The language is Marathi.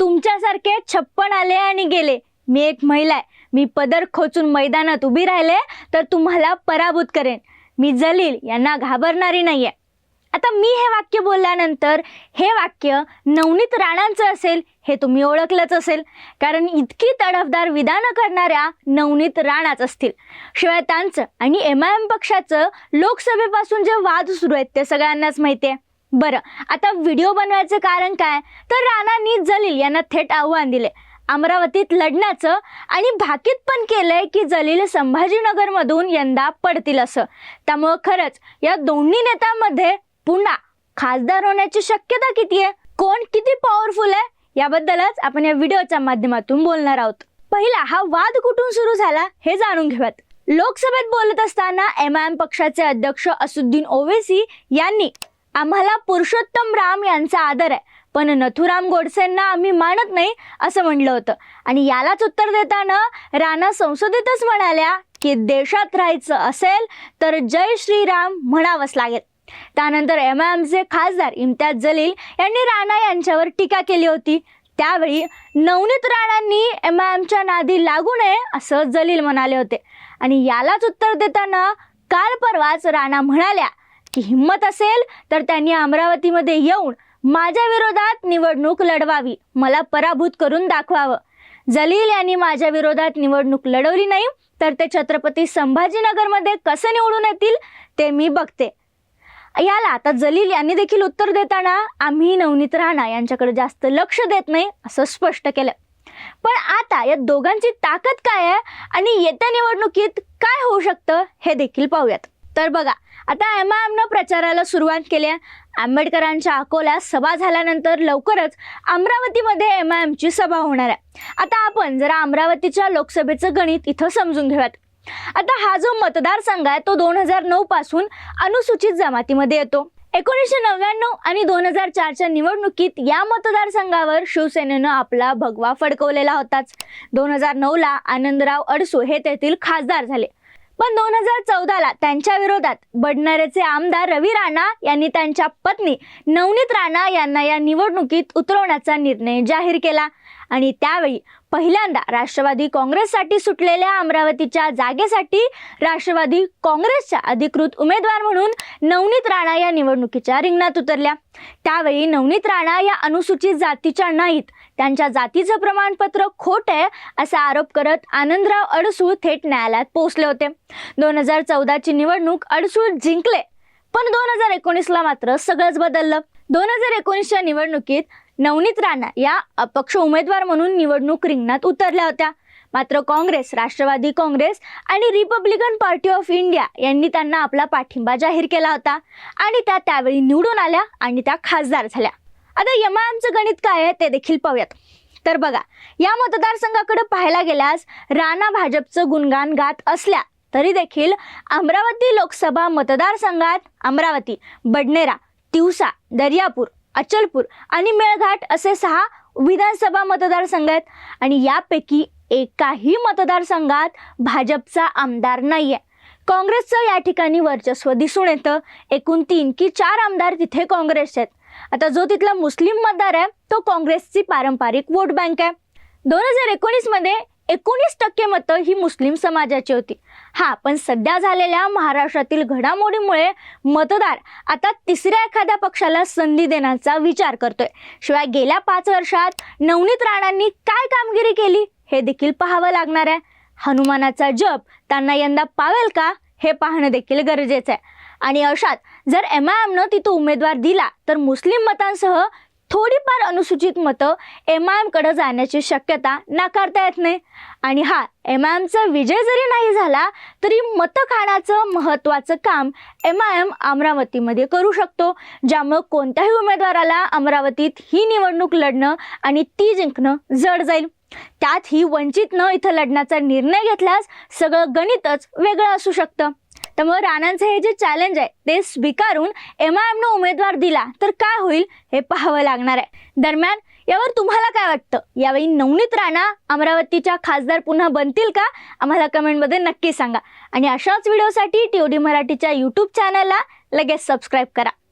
तुमच्यासारखे छप्पन आले आणि गेले. मी एक महिला आहे. मी पदर खोचून मैदानात उभी राहिले तर तुम्हाला पराभूत करेन. मी जलील यांना घाबरणारी नाही आहे आता मी हे वाक्य बोलल्यानंतर हे वाक्य नवनीत राणांचं असेल हे तुम्ही ओळखलंच असेल. कारण इतकी तडफदार विधानं करणाऱ्या नवनीत राणाच असतील. शिवाय त्यांचं आणि एम आय एम पक्षाचं लोकसभेपासून जे वाद सुरू आहेत ते सगळ्यांनाच माहिती आहे बरं आता व्हिडिओ बनवायचं कारण काय? तर राणांनी जलील यांना थेट आव्हान दिले. अमरावतीत लढण्याचं आणि भाकीत पण केलंय की जलील संभाजीनगरमधून यंदा पडतील असं. त्यामुळं खरंच या दोन्ही नेत्यांमध्ये पुन्हा खासदार होण्याची शक्यता किती आहे? कोण किती पॉवरफुल आहे? याबद्दलच आपण या व्हिडिओच्या माध्यमातून बोलणार आहोत. पहिला हा वाद कुठून सुरू झाला हे जाणून घेऊयात. लोकसभेत बोलत असताना एम आय एम पक्षाचे अध्यक्ष असुद्दीन ओवेसी यांनी आम्हाला पुरुषोत्तम राम यांचा आदर आहे. पण नथुराम गोडसेंना आम्ही मानत नाही असं म्हणलं होतं. आणि यालाच उत्तर देताना राणा संसदेतच म्हणाल्या की देशात राहायचं असेल तर जय श्रीराम म्हणावंच लागेल. त्यानंतर एम आय एमचे खासदार इम्तियाज जलील यांनी राणा यांच्यावर टीका केली होती. त्यावेळी नवनीत राणांनी एम आय एमच्या नादी लागू नये असं जलील म्हणाले होते. आणि यालाच उत्तर देताना काल परवाच राणा म्हणाल्या की हिंमत असेल तर त्यांनी अमरावतीमध्ये येऊन माझ्या विरोधात निवडणूक लढवावी. मला पराभूत करून दाखवावं. जलील यांनी माझ्या विरोधात निवडणूक लढवली नाही तर ते छत्रपती संभाजीनगरमध्ये कसं निवडून येतील ते मी बघते. याला आता जलील यांनी देखील उत्तर देताना आम्ही नवनीत राणा यांच्याकडे जास्त लक्ष देत नाही असं स्पष्ट केलं. पण आता या दोघांची ताकद काय आहे आणि येत्या निवडणुकीत काय होऊ शकतं हे देखील पाहूयात. तर बघा आता एम आय एमनं प्रचाराला सुरुवात केली आहे. आंबेडकरांच्या अकोल्यात सभा झाल्यानंतर लवकरच अमरावतीमध्ये एम आय एमची सभा होणार आहे. आता आपण जरा अमरावतीच्या लोकसभेचं गणित इथं समजून घेऊयात. आता हा जो मतदारसंघ आहे तो दोन हजार नऊ पासून अनुसूचित जमातीमध्ये येतो. एकोणीसशे नव्याण्णव आणि दोन हजार चारच्या निवडणुकीत या मतदारसंघावर शिवसेनेनं आपला भगवा फडकवलेला होताच. दोन हजार नऊला आनंदराव अडसू हे तेथील खासदार झाले. पण दोन हजार चौदाला त्यांच्या विरोधात बडणाऱ्याचे आमदार रवी राणा यांनी त्यांच्या पत्नी नवनीत राणा यांना या निवडणुकीत उतरवण्याचा निर्णय जाहीर केला. आणि त्यावेळी पहिल्यांदा राष्ट्रवादी काँग्रेससाठी सुटलेल्या अमरावतीच्या जागेसाठी राष्ट्रवादी काँग्रेसच्या अधिकृत उमेदवार म्हणून नवनीत राणा या निवडणुकीच्या रिंगणात उतरल्या. त्यावेळी नवनीत राणा या अनुसूचित जातीच्या नाहीत. त्यांच्या जातीचं प्रमाणपत्र खोट आहे असा आरोप करत आनंदराव अडसूळ थेट न्यायालयात पोहोचले होते. दोन हजार चौदाची निवडणूक अडसूळ जिंकले पण दोन हजार एकोणीसला मात्र सगळंच बदललं. दोन हजार एकोणीसच्या निवडणुकीत नवनीत राणा या अपक्ष उमेदवार म्हणून निवडणूक रिंगणात उतरल्या होत्या. मात्र काँग्रेस राष्ट्रवादी काँग्रेस आणि रिपब्लिकन पार्टी ऑफ इंडिया यांनी त्यांना आपला पाठिंबा जाहीर केला होता आणि त्या त्यावेळी निवडून आल्या आणि त्या खासदार झाल्या. आता यमायांचं गणित काय आहे ते देखील पाहूयात. तर बघा या मतदारसंघाकडे पाहायला गेल्यास राणा भाजपचं गुणगान गात असल्या तरी देखील अमरावती लोकसभा मतदारसंघात अमरावती बडनेरा तिवसा दर्यापूर अचलपूर आणि मेळघाट असे सहा विधानसभा मतदारसंघ आहेत. आणि यापैकी एकाही मतदारसंघात भाजपचा आमदार नाही आहे काँग्रेसचं या ठिकाणी वर्चस्व दिसून येतं. एकूण तीन की चार आमदार तिथे काँग्रेसचे आहेत. आता जो तिथला मुस्लिम मतदार आहे तो काँग्रेसची पारंपरिक वोट बँक आहे. दोन हजार एकोणीसमध्ये एकोणीस टक्के मतं ही मुस्लिम समाजाची होती. हा पण सध्या झालेल्या महाराष्ट्रातील घडामोडीमुळे मतदार आता तिसऱ्या एखाद्या पक्षाला संधी देण्याचा विचार करतोय. शिवाय गेल्या पाच वर्षात नवनीत राणांनी काय कामगिरी केली हे देखील पाहावं लागणार आहे. हनुमानाचा जप त्यांना यंदा पावेल का हे पाहणं देखील गरजेचं आहे. आणि अशात जर एम आय एमनं तिथं उमेदवार दिला तर मुस्लिम मतांसह थोडीफार अनुसूचित मतं एम आय एमकडं जाण्याची शक्यता नाकारता येत नाही. आणि हा एम आय एमचा विजय जरी नाही झाला तरी मतं खाण्याचं महत्त्वाचं काम एम आय एम अमरावतीमध्ये करू शकतो. ज्यामुळं कोणत्याही उमेदवाराला अमरावतीत ही निवडणूक लढणं आणि ती जिंकणं जड जाईल. त्यात ही वंचितनं इथं लढण्याचा निर्णय घेतल्यास सगळं गणितच वेगळं असू शकतं. त्यामुळे राणांचं हे जे चॅलेंज आहे ते स्वीकारून एम आय एमनं उमेदवार दिला तर काय होईल हे पाहावं लागणार आहे. दरम्यान यावर तुम्हाला काय वाटतं? यावेळी नवनीत राणा अमरावतीच्या खासदार पुन्हा बनतील का? आम्हाला कमेंटमध्ये नक्की सांगा. आणि अशाच व्हिडिओसाठी टी ओ डी मराठीच्या यूट्यूब चॅनलला लगेच सबस्क्राईब करा.